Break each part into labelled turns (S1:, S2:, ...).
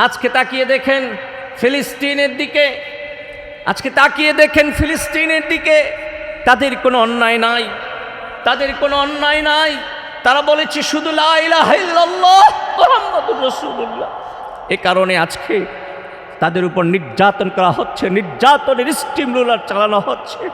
S1: আজকে তাকিয়ে দেখেন ফিলিস্তিনের দিকে। আজকে তাকিয়ে দেখেন ফিলিস্তিনের দিকে। তাদের কোনো অন্যায় নাই। তাদের কোনো অন্যায় নাই। তারা বলেছে শুধু এ কারণে আজকে তাদের উপর নির্যাতন করা হচ্ছে, নির্যাতনের স্টিম রোলার চালানো হচ্ছে।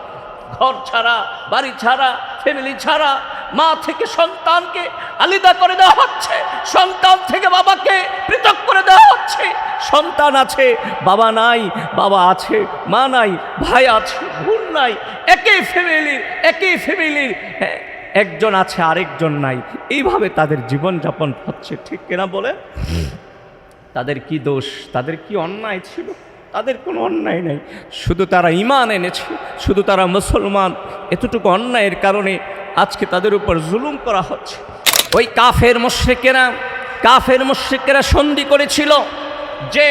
S1: ঘর ছাড়া, বাড়ি ছাড়া ফ্যামিলি ছাড়া মা থেকে সন্তানকে আলাদা করে দেওয়া হচ্ছে, সন্তান থেকে বাবাকে পৃথক করে দেওয়া হচ্ছে। সন্তান আছে, বাবা নাই, বাবা আছে, মা নাই, ভাই আছে, বোন নাই একই ফ্যামিলির একই ফ্যামিলির। একজন আছে, আরেকজন নাই। এইভাবে তাদের জীবনযাপন হচ্ছে, ঠিক কিনা বলে? তাদের কি দোষ? তাদের কি অন্যায় ছিল? তাদের কোনো অন্যায় নেই। শুধু তারা ইমান এনেছে, শুধু তারা মুসলমান। এতটুকু অন্যায়ের কারণে আজকে তাদের উপর জুলুম করা হচ্ছে। ওই কাফের মুশ্রিকেরা কাফের মুশ্রিকেরা সন্ধি করেছিল যে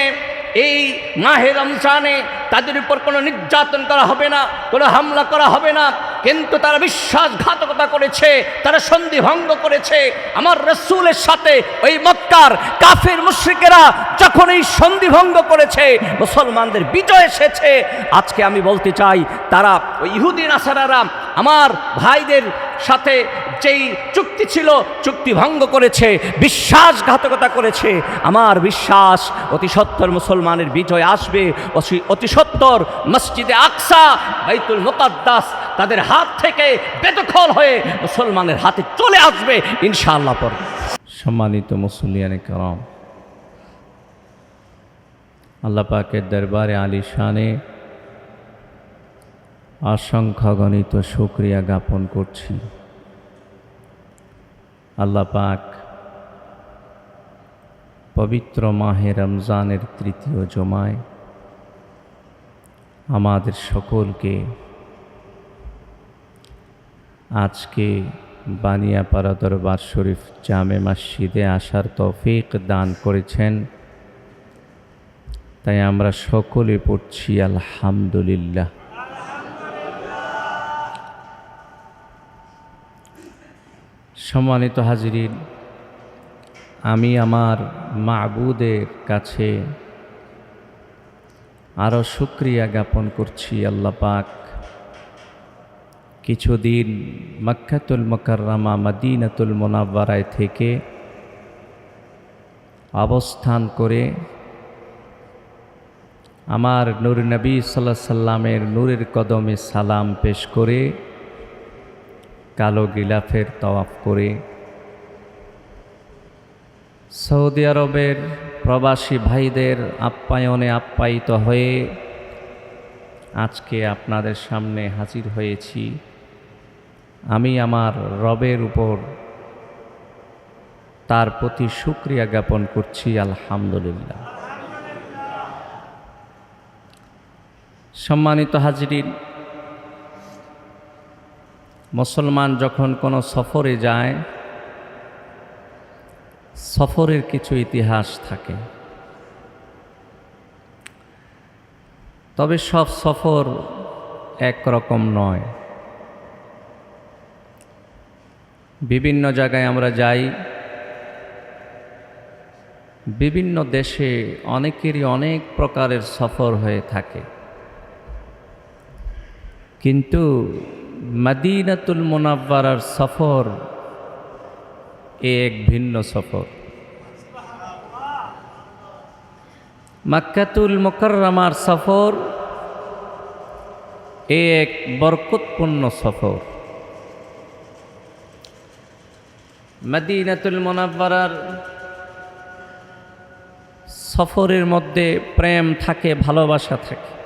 S1: এই মাহে রমজানে তাদের উপর কোনো নির্যাতন করা হবে না, কোনো হামলা করা হবে না, কিন্তু তারা বিশ্বাসঘাতকতা করেছে, তারা সন্ধি ভঙ্গ করেছে। আমার রসুলের সাথে ওই মক্কার কাফের মুশ্রিকেরা যখন এই সন্ধি ভঙ্গ করেছে, মুসলমানদের বিজয় এসেছে। আজকে আমি বলতে চাই, তারা ওই ইহুদিন আসারারা আমার ভাইদের সাথে যেই চুক্তি ছিল, চুক্তি ভঙ্গ করেছে, বিশ্বাসঘাতকতা করেছে, আমার বিশ্বাস অতি সত্তর মুসলমানের বিজয় আসবে। অতি- সত্তর মসজিদে আকসা, বাইতুল মোকাদ্দাস তাদের হাত থেকে বেদখল হয়ে মুসলমানের হাতে চলে আসবে, ইনশাআল্লাহ পর সম্মানিত মুসলিয়ানে করম, আল্লাহ পাকের দরবারে আলী শানে অসংখ্য গণিত শুক্রিয়া জ্ঞাপন করছি। আল্লাহ পাক পবিত্র মাহে রমজানের তৃতীয় জমায় আমাদের সকলকে আজকে বানিয়াপাড়া দরবার শরীফ জামে মসজিদে আসার তৌফিক দান করেছেন। তাই আমরা সকলে পড়ছি আলহামদুলিল্লাহ। সম্মানিত হাজিরিন, আমি আমার মাবুদের কাছে আরও শুক্রিয়া জ্ঞাপন করছি আল্লাহ পাক। কিছুদিন মক্কাতুল মকররমা মদিনাতুল মোনাব্বারায় থেকে অবস্থান করে আমার নূর নবী সাল্লাহ সাল্লামের নূরের কদমে সালাম পেশ করে কালো গিলাফের তওয়াফ করে। সৌদি আরবের প্রবাসী ভাইদের আপ্যায়নে আপ্যায়িত হয়ে আজকে আপনাদের সামনে হাজির হয়েছি। আমি আমার রবের উপর তার প্রতি শুক্রিয়া জ্ঞাপন করছি, আলহামদুলিল্লাহ। সম্মানিত হাজিরিন মুসলমান যখন কোনো সফরে যায়, সফরের কিছু ইতিহাস থাকে। তবে সব সফর একরকম নয়। বিভিন্ন জায়গায় আমরা যাই, বিভিন্ন দেশে অনেকেরই অনেক প্রকারের সফর হয়ে থাকে। কিন্তু মদিনাতুল মোনাব্বারার সফর এ এক ভিন্ন সফর। মাক্কাতুল মোকাররমার সফর এ এক বরকতপূর্ণ সফর। মদিনাতুল মোনাব্বারার সফরের মধ্যে প্রেম থাকে, ভালোবাসা থাকে।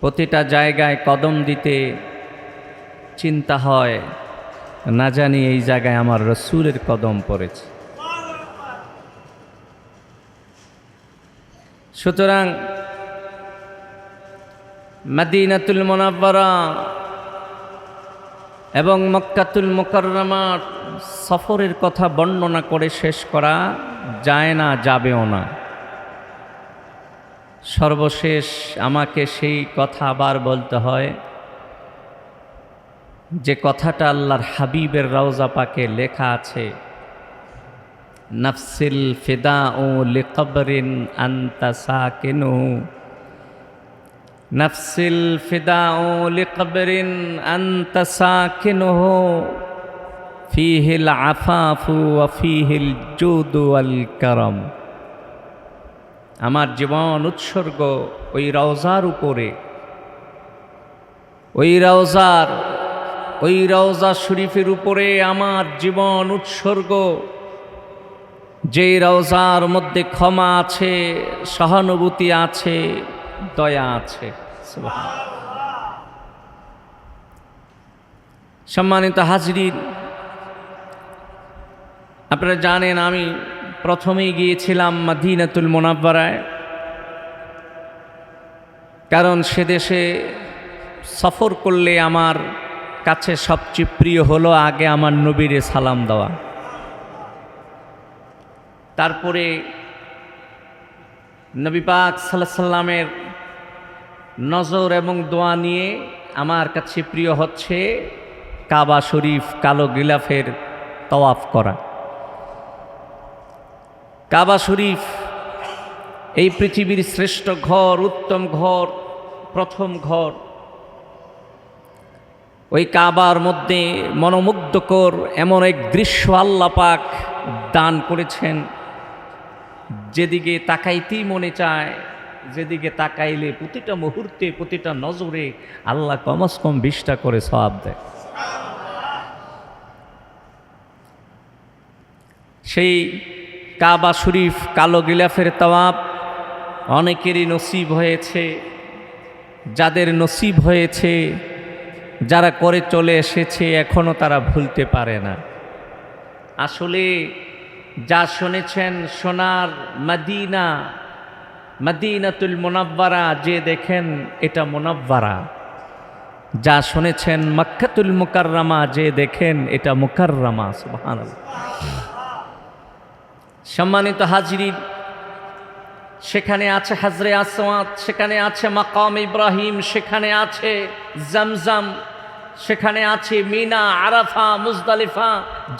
S1: প্রতিটা জায়গায় কদম দিতে চিন্তা হয়। না জানি এই জায়গায় আমার রসুলের কদম পড়েছে। সুতরাং মদিনাতুল মোনাব্বারা এবং মক্কাতুল মোকাররমার সফরের কথা বর্ণনা করে শেষ করা যায় না, যাবেও না। সর্বশেষ আমাকে সেই কথা আবার বলতে হয়, যে কথাটা আল্লাহর হাবিবের রওজা পাকে লেখা আছে, নফসিল ফিদা ও লিকবরিন আন্তা সাকিনু। নফসিল ফিদা ও লিকবরিন আন্তা সাকিনুহু ফিহিল আফাফু ওয়া ফিহিল জুদু আল করম। আমার জীবন উৎসর্গ ওই রওজার উপরে। ওই রওজার, ওই রওজা শরীফের উপরে আমার জীবন উৎসর্গ। যেই রওজার মধ্যে ক্ষমা আছে, সহানুভূতি আছে, দয়া আছে। সম্মানিত হাজরিন, আপনারা জানেন আমি প্রথমেই গিয়েছিলাম মাদিনাতুল মোনাব্বারায় কারণ সে দেশে সফর করলে আমার কাছে সবচেয়ে প্রিয় হলো আগে আমার নবীরে সালাম দেওয়া। তারপরে নবী পাক সাল্লাহ সাল্লামের নজর এবং দোয়া নিয়ে আমার কাছে প্রিয় হচ্ছে কাবা শরীফ কালো গিলাফের তওয়াফ করা। কাবা শরীফ, এই পৃথিবীর শ্রেষ্ঠ ঘর, উত্তম ঘর, প্রথম ঘর। ওই কাবার মধ্যে মনোমুগ্ধকর এমন এক দৃশ্য আল্লাহ পাক দান করেছেন। যেদিকে তাকাইতেই মনে চায়, যেদিকে তাকাইলে প্রতিটা মুহূর্তে, প্রতিটা নজরে আল্লাহ কমস কম বিশটা করে সব দেয়। সেই কাবা শরীফ, কালো গিলাফের তওয়াব অনেকেরই নসিব হয়েছে। যাদের নসিব হয়েছে, যারা করে চলে এসেছে এখনও তারা ভুলতে পারে না। আসলে যা শুনেছেন সোনার মদিনা, মদিনাতুল মোনাব্বারা, যে দেখেন এটা মোনাব্বারা। যা শুনেছেন মক্কাতুল মুকাররামা, যে দেখেন এটা মুকাররামা, সুবহানাল্লাহ। সম্মানিত হাজিরিন, সেখানে আছে হাজরে আসওয়াত সেখানে আছে মাকাম ইব্রাহিম, সেখানে আছে জামজাম, সেখানে আছে মিনা, আরাফা, মুজদালিফা,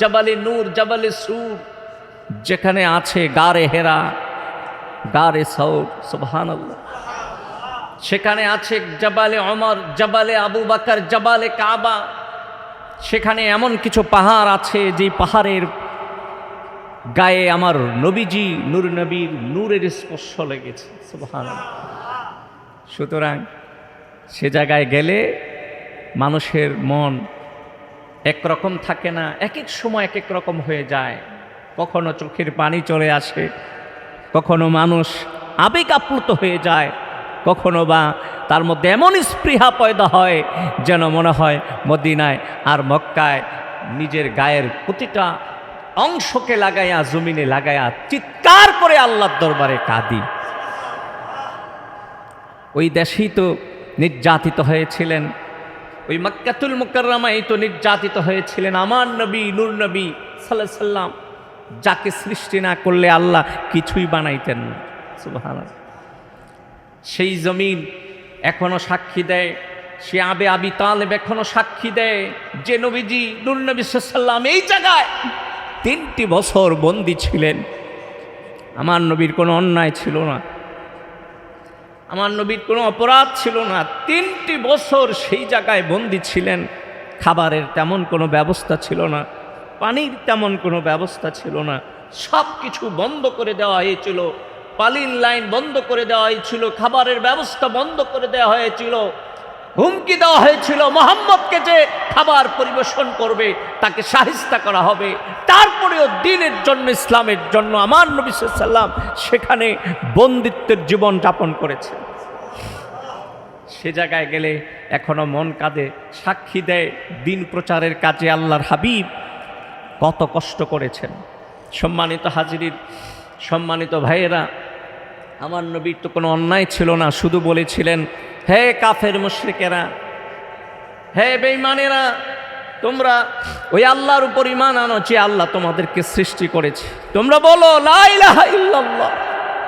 S1: জবালে নূর, জবালে সুর, যেখানে আছে গারে হেরা, গারে সৌর সুবহানাল্লাহ। সেখানে আছে জবালে অমর জবালে আবু বাকর, জবালে কাবা, সেখানে এমন কিছু পাহাড় আছে যে পাহাড়ের গায়ে আমার নবীজি নূর নবীর নূরের স্পর্শ লেগেছে সুতরাং সে জায়গায় গেলে মানুষের মন একরকম থাকে না এক এক সময় এক এক রকম হয়ে যায়। কখনো চোখের পানি চলে আসে, কখনো মানুষ আবেগ আপ্লুত হয়ে যায়, কখনো বা তার মধ্যে এমন স্পৃহা পয়দা হয় যেন মনে হয় মদিনায় আর মক্কায় নিজের গায়ের প্রতিটা অংশকে লাগাইয়া জমিনে লাগাইয়া চিৎকার করে আল্লাহর দরবারে কাঁদি। ওই দেশেই তো নির্যাতিত হয়েছিলেন। ওই মক্কাতুল মুকাররামাই তো নির্যাতিত হয়েছিলেন। আমার নবী, নূর নবী সাল্লাহ সাল্লাম যাকে সৃষ্টি না করলে আল্লাহ কিছুই বানাইতেন না। সেই জমিন এখনও সাক্ষী দেয়। সে আবে আবি তালেব এখনও সাক্ষী দেয়। যে নবীজি, নূর নবী সাল্লাম এই জায়গায় তিনটি বছর বন্দি ছিলেন। আমার নবীর কোনো অন্যায় ছিল না। আমার নবীর কোনো অপরাধ ছিল না। তিনটি বছর সেই জায়গায় বন্দি ছিলেন। খাবারের তেমন কোনো ব্যবস্থা ছিল না। পানির তেমন কোনো ব্যবস্থা ছিল না। সব কিছু বন্ধ করে দেওয়া হয়েছিল। পালিন লাইন বন্ধ করে দেওয়া হয়েছিল। খাবারের ব্যবস্থা বন্ধ করে দেওয়া হয়েছিল। হুমকি দেওয়া হয়েছিল, মোহাম্মদকে যে খাবার পরিবেশন করবে, তাকে সাহিস্তা করা হবে। তারপরেও দিনের জন্য, ইসলামের জন্য আমার নবী সাল্লাম সেখানে বন্দিত্বের জীবন যাপন করেছে সে জায়গায় গেলে এখনও মন কাঁদে, সাক্ষী দেয় দিন প্রচারের কাজে আল্লাহর হাবিব কত কষ্ট করেছেন। সম্মানিত হাজিরির সম্মানিত ভাইয়েরা, আমার নবীর তো কোনো অন্যায় ছিল না, শুধু বলেছিলেন হে কাফের মুশ্রিকেরা, হে বেঈমানেরা, তোমরা ওই আল্লাহর উপর ইমান আনো যে আল্লাহ তোমাদেরকে সৃষ্টি করেছে। তোমরা বলো, লা ইলাহা ইল্লাল্লাহ।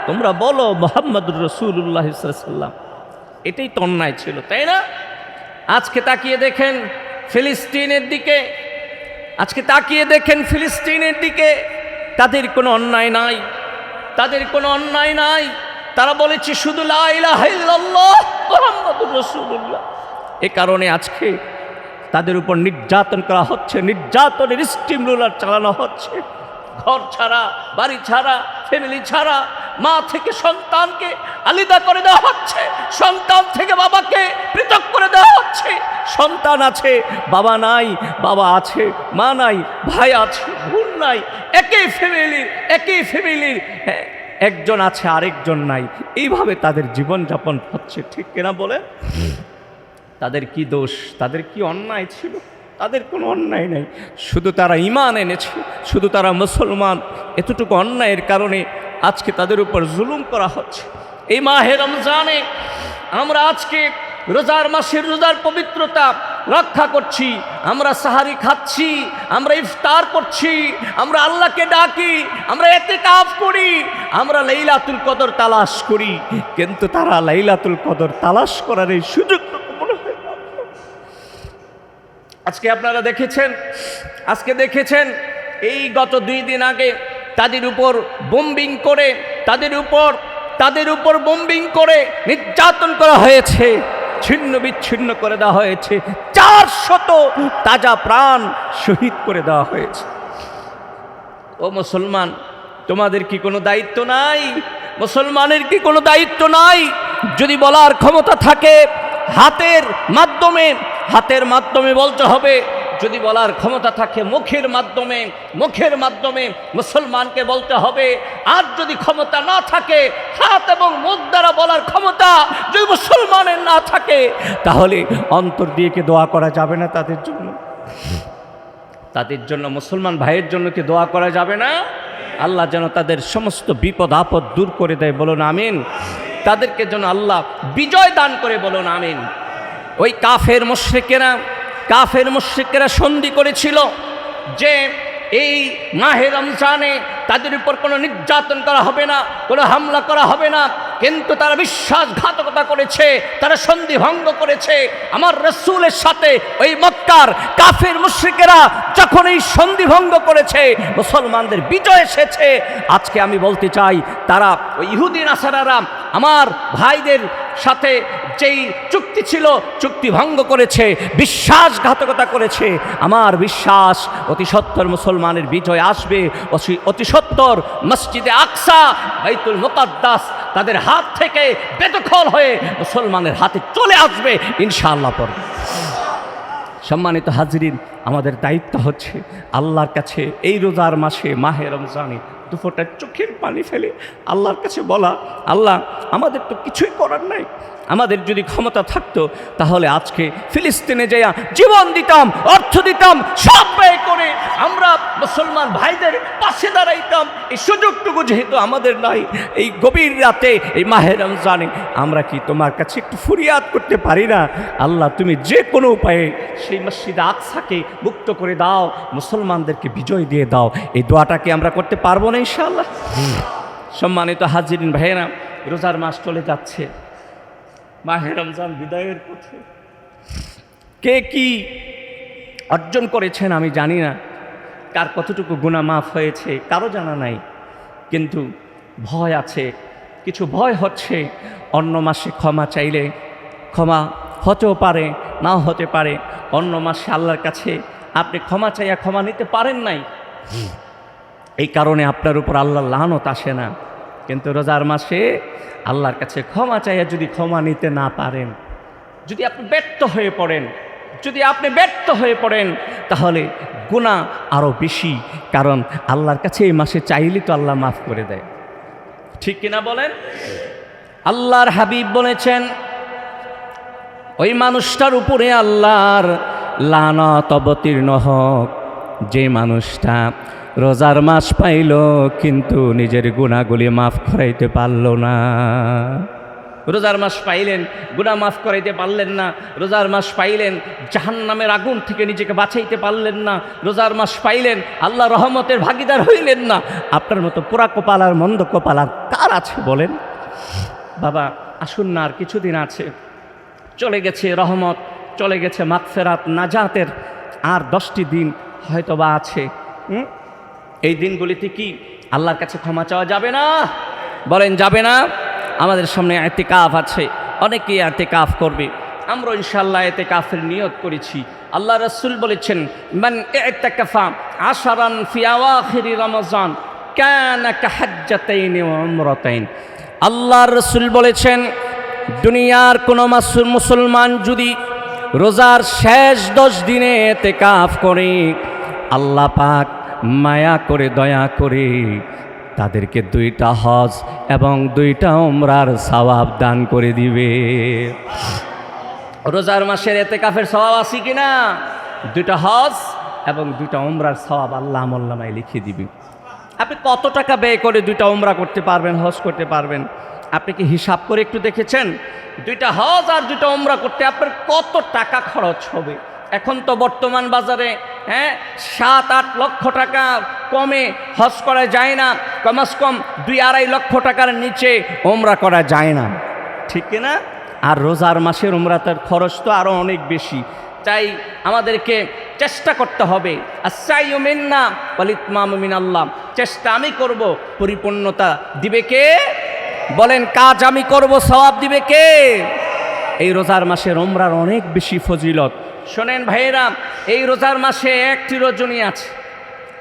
S1: তোমরা বলো, মোহাম্মদুর রসুল্লাহ সাল্লাম এটাই তো অন্যায় ছিল, তাই না? আজকে তাকিয়ে দেখেন ফিলিস্তিনের দিকে, আজকে তাকিয়ে দেখেন ফিলিস্তিনের দিকে, তাদের কোনো অন্যায় নাই, তাদের কোনো অন্যায় নাই। তারা বলেছে, শুধু এ কারণে আজকে তাদের উপর নির্যাতন করা হচ্ছে, নির্যাতনের স্টিম রোলার চালানো হচ্ছে। ঘর ছাড়া, বাড়ি ছাড়া ফ্যামিলি ছাড়া, মা থেকে সন্তানকে আলাদা করে দেওয়া হচ্ছে, সন্তান থেকে বাবাকে পৃথক করে দেওয়া হচ্ছে। সন্তান আছে, বাবা নাই, বাবা আছে, মা নাই, ভাই আছে, বোন নাই, একই ফ্যামিলির একই ফ্যামিলির একজন আছে, আরেকজন নাই। এইভাবে তাদের জীবনযাপন হচ্ছে, ঠিক কিনা বলে? তাদের কি দোষ? তাদের কি অন্যায় ছিল? তাদের কোনো অন্যায় নেই। শুধু তারা ইমান এনেছে, শুধু তারা মুসলমান। এতটুকু অন্যায়ের কারণে আজকে তাদের উপর জুলুম করা হচ্ছে। এই মাহে রমজানে আমরা আজকে রোজার মাসের রোজার পবিত্রতা রক্ষা করছি, আমরা সাহারি খাচ্ছি, আমরা ইফতার করছি, আমরা আল্লাহকে ডাকি, আমরা এতে কাপ করি, আমরা লাইলাতুল কদর তালাশ করি কিন্তু তারা লাইলাতুল কদর তালাশ করার এই না। আজকে আপনারা দেখেছেন, আজকে দেখেছেন, এই গত দুই দিন আগে তাদের উপর বোম্বিং করে, তাদের উপর তাদের উপর বোম্বিং করে নির্যাতন করা হয়েছে ছিন্ন বিচ্ছিন্ন করে দেওয়া হয়েছে। চার শত তাজা প্রাণ শহীদ করে দেওয়া হয়েছে। ও মুসলমান, তোমাদের কি কোনো দায়িত্ব নাই? মুসলমানের কি কোনো দায়িত্ব নাই? যদি বলার ক্ষমতা থাকে, হাতের মাধ্যমে হাতের মাধ্যমে বলতে হবে যদি বলার ক্ষমতা থাকে, মুখের মাধ্যমে মুখের মাধ্যমে মুসলমানকে বলতে হবে। আর যদি ক্ষমতা না থাকে, হাত এবং মুখ দ্বারা বলার ক্ষমতা যদি মুসলমানের না থাকে, তাহলে অন্তর দিয়ে কি দোয়া করা যাবে না তাদের জন্য? তাদের জন্য, মুসলমান ভাইয়ের জন্য কি দোয়া করা যাবে না? আল্লাহ যেন তাদের সমস্ত বিপদ, আপদ দূর করে দেয়, বলুন আমিন। তাদেরকে যেন আল্লাহ বিজয় দান করে, বলুন আমিন। ওই কাফের মুশ্রিকেরা কাফের মুশ্রিকেরা সন্ধি করেছিল যে এই মাহে রমজানে তাদের উপর কোনো নির্যাতন করা হবে না, কোনো হামলা করা হবে না। কিন্তু তারা বিশ্বাসঘাতকতা করেছে, তারা সন্ধি ভঙ্গ করেছে। আমার রসুলের সাথে ওই মক্কার কাফের মুশ্রিকেরা যখন এই সন্ধি ভঙ্গ করেছে, মুসলমানদের বিজয় এসেছে। আজকে আমি বলতে চাই, তারা ওই ইহুদিন আসারারা আমার ভাইদের সাথে যেই চুক্তি ছিল, চুক্তি ভঙ্গ করেছে, বিশ্বাসঘাতকতা করেছে। আমার বিশ্বাস অতি সত্তর মুসলমানের বিজয় আসবে, অতি- সত্তর মসজিদে আকসা, বাইতুল মোকাদ্দাস তাদের হাত থেকে বেদখল হয়ে মুসলমানের হাতে চলে আসবে, ইনশাআল্লাহ পর সম্মানিত হাজরিন, আমাদের দায়িত্ব হচ্ছে আল্লাহর কাছে এই রোজার মাসে, মাহে রমজানে দুফোটা চোখের পানি ফেলে আল্লাহর কাছে বলা, আল্লাহ, আমাদের তো কিছুই করার নাই আমাদের যদি ক্ষমতা থাকতো তাহলে আজকে ফিলিস্তিনে যাইয়া জীবন দিতাম অর্থ দিতাম সব ব্যয় করে আমরা মুসলমান ভাইদের পাশে দাঁড়াইতাম। এই সুযোগটুকু যেহেতু আমাদের নাই এই গভীর রাতে এই মাহে রমজানে আমরা কি তোমার কাছে একটু ফুরিয়াদ করতে পারি না? আল্লাহ তুমি যে কোনো উপায়ে সেই মসজিদ আকসাকে মুক্ত করে দাও মুসলমানদেরকে বিজয় দিয়ে দাও। এই দোয়াটাকে আমরা করতে পারব না ইনশাআল্লাহ? সম্মানিত হাজিরিন ভাইয়েরা রোজার মাস চলে যাচ্ছে। মাহে রমজান বিদায়ের পথে। কে কি অর্জন করেছেন আমি জানি না। কার কতটুকু গুণা মাফ হয়েছে কারও জানা নাই। কিন্তু ভয় আছে, কিছু ভয় হচ্ছে। অন্য মাসে ক্ষমা চাইলে ক্ষমা হতেও পারে, নাও হতে পারে। অন্য মাসে আল্লাহর কাছে আপনি ক্ষমা চাইয়া ক্ষমা নিতে পারেন নাই। এই কারণে আপনার উপর আল্লাহ লানত আসে না। কিন্তু রোজার মাসে আল্লাহর কাছে ক্ষমা চাইয়া যদি ক্ষমা নিতে না পারেন, যদি আপনি ব্যর্থ হয়ে পড়েন, যদি আপনি ব্যর্থ হয়ে পড়েন, তাহলে গুণা আরও বেশি, কারণ আল্লাহর কাছে এই মাসে চাইলে তো আল্লাহ মাফ করে দেয়। ঠিক কিনা বলেন? আল্লাহর হাবিব বলেছেন, ওই মানুষটার উপরে আল্লাহর লানত অবতীর্ণ হোক, যে মানুষটা রোজার মাস পাইল, কিন্তু নিজের গুণাগুলি মাফ করাইতে পারল না। রোজার মাস পাইলেন গুণা মাফ করাইতে পারলেন না। রোজার মাস পাইলেন জাহান নামের আগুন থেকে নিজেকে বাঁচাইতে পারলেন না। রোজার মাস পাইলেন, আল্লাহ রহমতের ভাগিদার হইলেন না। আপনার মতো পোড়া কপাল আর মন্দ কপাল আর কার আছে বলেন? বাবা, আসুন না, আর কিছুদিন আছে। চলে গেছে রহমত, চলে গেছে মাগফেরাত, নাজাতের আর দশটি দিন হয়তোবা আছে। হুম? এই দিনগুলিতে কি আল্লাহর কাছে ক্ষমা চাওয়া যাবে না? বলেন, যাবে না। আমাদের সামনে এতে কাফ আছে। অনেকেই এতে কাফ করবে। আমরা ইনশাল্লাহ এতে কাফের নিয়ত করেছি। আল্লাহ রসুল বলেছেন, মান এতেকাফা আশারান রমজান, কানা আল্লাহ রসুল বলেছেন, দুনিয়ার কোনো মাসুর মুসলমান যদি রোজার শেষ দশ দিনে এতে কাফ করে, আল্লাহ পাক মায়া করে, দয়া করে তাদেরকে দুইটা হজ এবং দুইটা ওমরার সওয়াব দান করে দিবে। রোজার মাসের এতে কাফের স্বভাব আছে কিনা? দুইটা হজ এবং দুইটা ওমরার স্বভাব আল্লাহ মোল্লামায় লিখে দিবি। আপনি কত টাকা ব্যয় করে দুইটা ওমরা করতে পারবেন, হজ করতে পারবেন? আপনি কি হিসাব করে একটু দেখেছেন? দুইটা হজ আর দুইটা ওমরা করতে আপনার কত টাকা খরচ হবে? এখন তো বর্তমান বাজারে হ্যাঁ সাত আট লক্ষ টাকা কমে হজ করা যায় না কমাস কম দুই আড়াই লক্ষ টাকার নিচে ওমরা করা যায় না। ঠিক কিনা? আর রোজার মাসের উমরাতের খরচ তো আরও অনেক বেশি। তাই আমাদেরকে চেষ্টা করতে হবে। আসাইমিনা বলিতমামিন আল্লাহ চেষ্টা আমি করব পরিপূর্ণতা দিবে কে? বলেন কাজ আমি করব সওয়াব দিবে কে? এই রোজার মাসের ওমরার অনেক বেশি ফজিলত। শোনেন ভাইয়েরা, এই রোজার মাসে একটি রজনী আছে।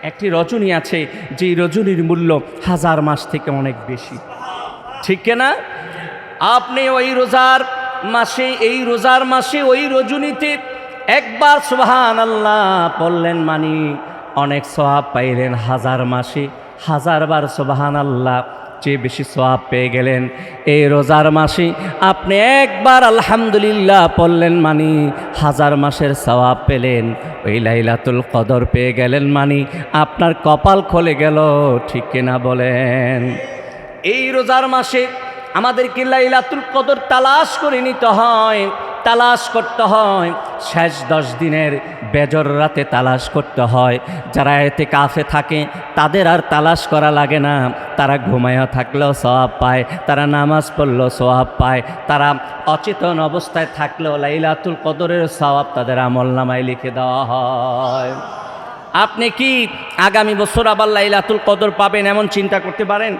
S1: একটি রজনী আছে যেই রজনীর মূল্য হাজার মাস থেকে অনেক বেশি। ঠিক না? আপনি ওই রোজার মাসে, এই রোজার মাসে ওই রজনীতে একবার সুবহান আল্লাহ পড়লেন মানি, অনেক সোয়াব পাইলেন হাজার মাসে, হাজারবার সুবহান আল্লাহ চেয়ে বেশি সোয়াব পেয়ে গেলেন। এই রোজার মাসে আপনি একবার আলহামদুলিল্লাহ পড়লেন মানি, হাজার মাসের সওয়াব পেলেন। ওই লাইলাতুল কদর পেয়ে গেলেন মানি, আপনার কপাল খোলে গেল, ঠিক কিনা বলেন? এই রোজার মাসে আমাদেরকে লাইলাতুল কদর তালাশ করে নিতে হয়, তালাশ করতে হয়। শেষ দশ দিনের বেজর রাতে তালাশ করতে হয়। যারা এতে কাফে থাকে, তাদের আর তালাশ করা লাগে না। তারা ঘুমায়া থাকলেও সওয়াব পায়, তারা নামাজ পড়লেও সওয়াব পায়, তারা অচেতন অবস্থায় থাকলেও লাইলাতুল কদরের সওয়াব তাদের আমল নামায় লিখে দেওয়া হয়। আপনি কি আগামী বছর আবার লাইলাতুল কদর পাবেন এমন চিন্তা করতে পারেন?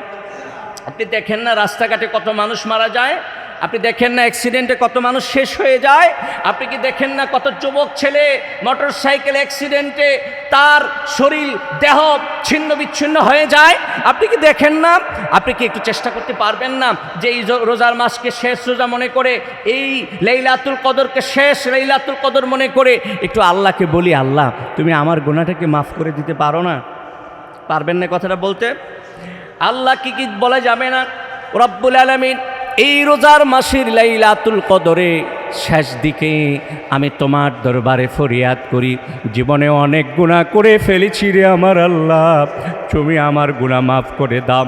S1: আপনি দেখেন না রাস্তাঘাটে কত মানুষ মারা যায়? আপনি দেখেন না অ্যাক্সিডেন্টে কত মানুষ শেষ হয়ে যায়? আপনি কি দেখেন না কত যুবক ছেলে মোটর সাইকেল অ্যাক্সিডেন্টে তার শরীর, দেহ ছিন্ন বিচ্ছিন্ন হয়ে যায়? আপনি কি দেখেন না? আপনি কি একটু চেষ্টা করতে পারবেন না যে এই রোজার মাসকে শেষ রোজা মনে করে, এই লেইলাতুল কদরকে শেষ লেইলাতুল কদর মনে করে একটু আল্লাহকে বলি, আল্লাহ, তুমি আমার গোনাটাকে মাফ করে দিতে পারো না। পারবেন না কথাটা বলতে? আল্লাহ কি কি বলা যাবে না? রব্বুল আলমিন এই রোজার মাসির লাইলাতুল কদরে শেষ দিকে আমি তোমার দরবারে ফরিয়াদ করি। জীবনে অনেক গুণা করে ফেলেছি রে আমার আল্লাহ। তুমি আমার গুণা মাফ করে দাও।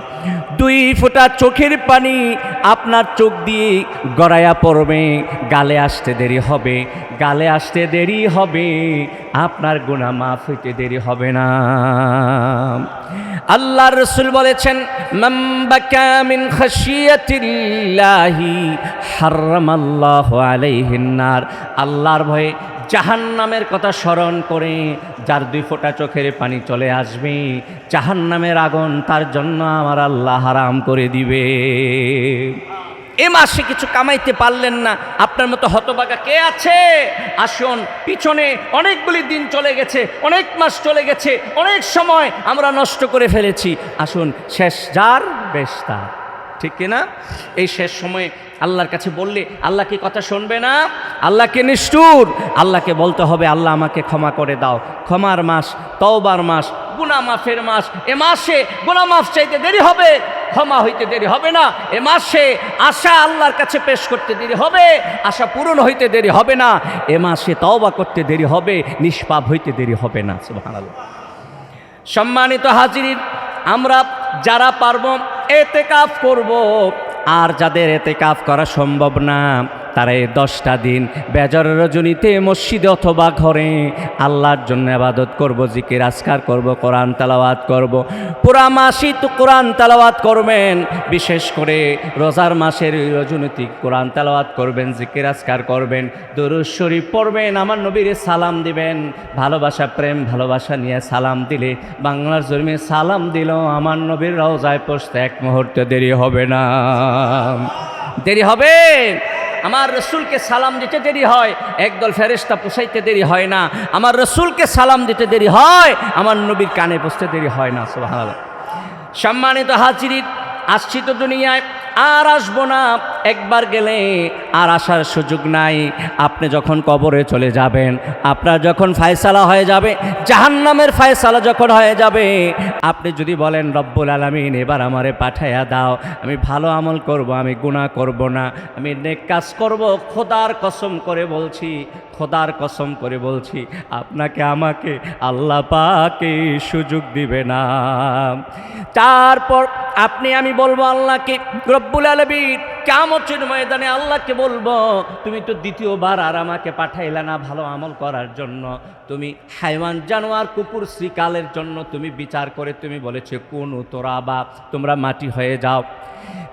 S1: দুই ফোঁটা চোখের পানি আপনার চোখ দিয়ে গড়াইয়া পড়বে, গালে আসতে দেরি হবে, গালে আসতে দেরি হবে, আপনার গুণা মাফ হইতে দেরি হবে না। আল্লাহ রসুল বলেছেন মাম্বাকা মিন খাশিয়াতিল্লাহি হারামাল্লাহু আলাইহিন নার। আল্লাহর ভয়ে জাহান্নামের কথা স্মরণ করে যার দুই ফোঁটা চোখের পানি চলে আসবে, জাহান্নামের আগুন তার জন্য আমার আল্লাহ হারাম করে দিবে। এ মাসে কিছু কামাইতে পারলেন না, আপনার মতো হতবাগা কে আছে? আসুন, পিছনে অনেকগুলি দিন চলে গেছে, অনেক মাস চলে গেছে, অনেক সময় আমরা নষ্ট করে ফেলেছি। আসুন, শেষ যার, বেশ তার। ঠিক কিনা? এই শেষ সময়ে আল্লাহর কাছে বললে, আল্লাহ কি কথা শুনবে না? আল্লাহকে নিষ্ঠুর? আল্লাহকে বলতে হবে, আল্লাহ আমাকে ক্ষমা করে দাও। ক্ষমার মাস, তওবার মাস গুনা মাফের মাস, এ মাসে গুনা মাফ চাইতে দেরি হবে, ক্ষমা হইতে দেরি হবে না। এ মাসে আশা আল্লাহর কাছে পেশ করতে দেরি হবে, আশা পূরণ হইতে দেরি হবে না। এ মাসে তওবা করতে দেরি হবে, নিষ্পাপ হইতে দেরি হবে না। সম্মানিত হাজিরিন, আমরা যারা পারব এতে কাফ করব। আর যাদের এতে কাফ করা সম্ভব না তারা এই দশটা দিন বেজর রজনীতে মসজিদে অথবা ঘরে আল্লাহর জন্য আবাদত করব, জিকির আজকার করব, কোরআন তালাওয়াত করব। পুরা মাসই তো কোরআন তালাওয়াত করবেন, বিশেষ করে রোজার মাসের রজনীতি কোরআন তালাওয়াত করবেন, জিকির আজকার করবেন, দরুদ শরীফ পড়বেন, আমার নবীর সালাম দিবেন, ভালোবাসা, প্রেম, ভালোবাসা নিয়ে সালাম দিলে, বাংলার জন্মে সালাম দিল আমার নবীর রওজায় পৌঁছতে এক মুহূর্ত দেরি হবে না। দেরি হবে? আমার রসুলকে সালাম দিতে দেরি হয়, একদল ফেরেস্তা পোষাইতে দেরি হয় না। আমার রসুলকে সালাম দিতে দেরি হয়, আমার নবীর কানে পুষতে দেরি হয় না সোহান সম্মানিত হাজির আসছি তো দুনিয়ায় আর আসব না। একবার গেলে আর আসার সুযোগ নাই। আপনি যখন কবরে চলে যাবেন, আপনার যখন ফায়সালা হয়ে যাবে, জাহান্নামের ফায়সালা যখন হয়ে যাবে, আপনি যদি বলেন, রব্বুল আলমিন, এবার আমারে পাঠাইয়া দাও। আমি ভালো আমল করব, আমি গুনাহ করব না। আমি নেক কাজ করব। খোদার কসম করে বলছি, খোদার কসম করে বলছি, আপনাকে, আমাকে আল্লাহ পাকে সুযোগ দিবে না। তারপর আপনি, আমি বলব আল্লাহকে রব্বুল আলবীর কামচের ময়দানে আল্লাহকে বলব, তুমি তো দ্বিতীয়বার আর আমাকে পাঠাইলে না ভালো আমল করার জন্য। তুমি হাইওয়ান জানোয়ার, কুকুর শ্রীকালের জন্য তুমি বিচার করে তুমি বলেছে, কোন তোরা বা তোমরা মাটি হয়ে যাও।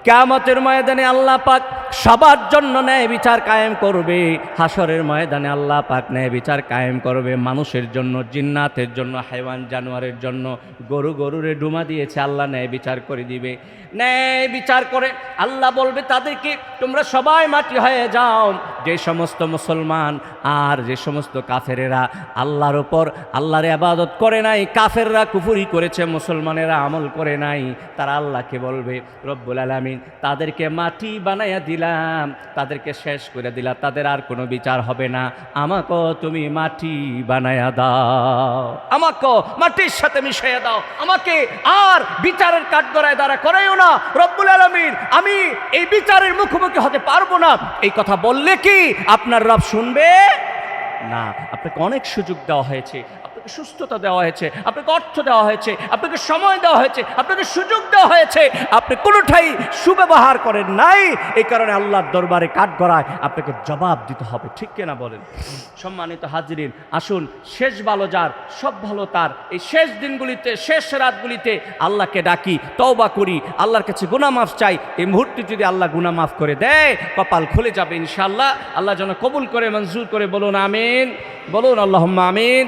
S1: কেমতের ময়দানে আল্লাহ পাক সবার জন্য ন্যায় বিচার কায়েম করবে। হাসরের ময়দানে আল্লাহ পাক ন্যায় বিচার কায়েম করবে। মানুষের জন্য, জিন্নাতের জন্য, হাইওয়ান জানোয়ারের জন্য গরু গরুরে ডুমা দিয়েছে, আল্লাহ ন্যায় বিচার করে দিবে। ন্যায় বিচার করে আল্লাহ বলবে তাদেরকে, তোমরা সবাই মাটি হয়ে যাও। যে সমস্ত মুসলমান আর যে সমস্ত কাফেরেরা আল্লাহর ওপর আল্লাহর আবাদত করে নাই, কাফেররা কুফুরি করেছে, মুসলমানেরা আমল করে নাই, তারা আল্লাহকে বলবে, রব্বুল আলমিন, তাদেরকে মাটি বানাইয়া দিলাম, তাদেরকে শেষ করে দিলাম, তাদের আর কোনো বিচার হবে না। আমাকেও তুমি মাটি বানাইয়া দাও। আমাকেও মাটির সাথে মিশাইয়া দাও। আমাকে আর বিচারের কাঠগড়ায় দ্বারা করাইও না। রব্বুল আলমিন, আমি এই বিচারের মুখোমুখি হতে পারব না। এই কথা বললে কি আপনার রব শুনবে? না, আপনাকে অনেক সুযোগ দেওয়া হয়েছে। সুস্থতা দেওয়া হয়েছে, আপনাকে অর্থ দেওয়া হয়েছে, আপনাকে সময় দেওয়া হয়েছে, আপনাকে সুযোগ দেওয়া হয়েছে, আপনি কোনোটাই সুব্যবহার করেন নাই, এই কারণে আল্লাহর দরবারে কাঠ গড়ায় আপনাকে জবাব দিতে হবে, ঠিক কিনা বলেন? সম্মানিত হাজিরিন, আসুন, শেষ ভালো যার, সব ভালো তার, এই শেষ দিনগুলিতে, শেষ রাতগুলিতে আল্লাহকে ডাকি, তওবা করি, আল্লাহর কাছে গুনাহ মাফ চাই, এই মুহূর্তে যদি আল্লাহ গুনাহ মাফ করে দেয়, কপাল খুলে যাবে ইনশাল্লাহ আল্লাহ যেন কবুল করে, মঞ্জুর করে, বলুন আমিন, বলুন আল্লাহ আমিন।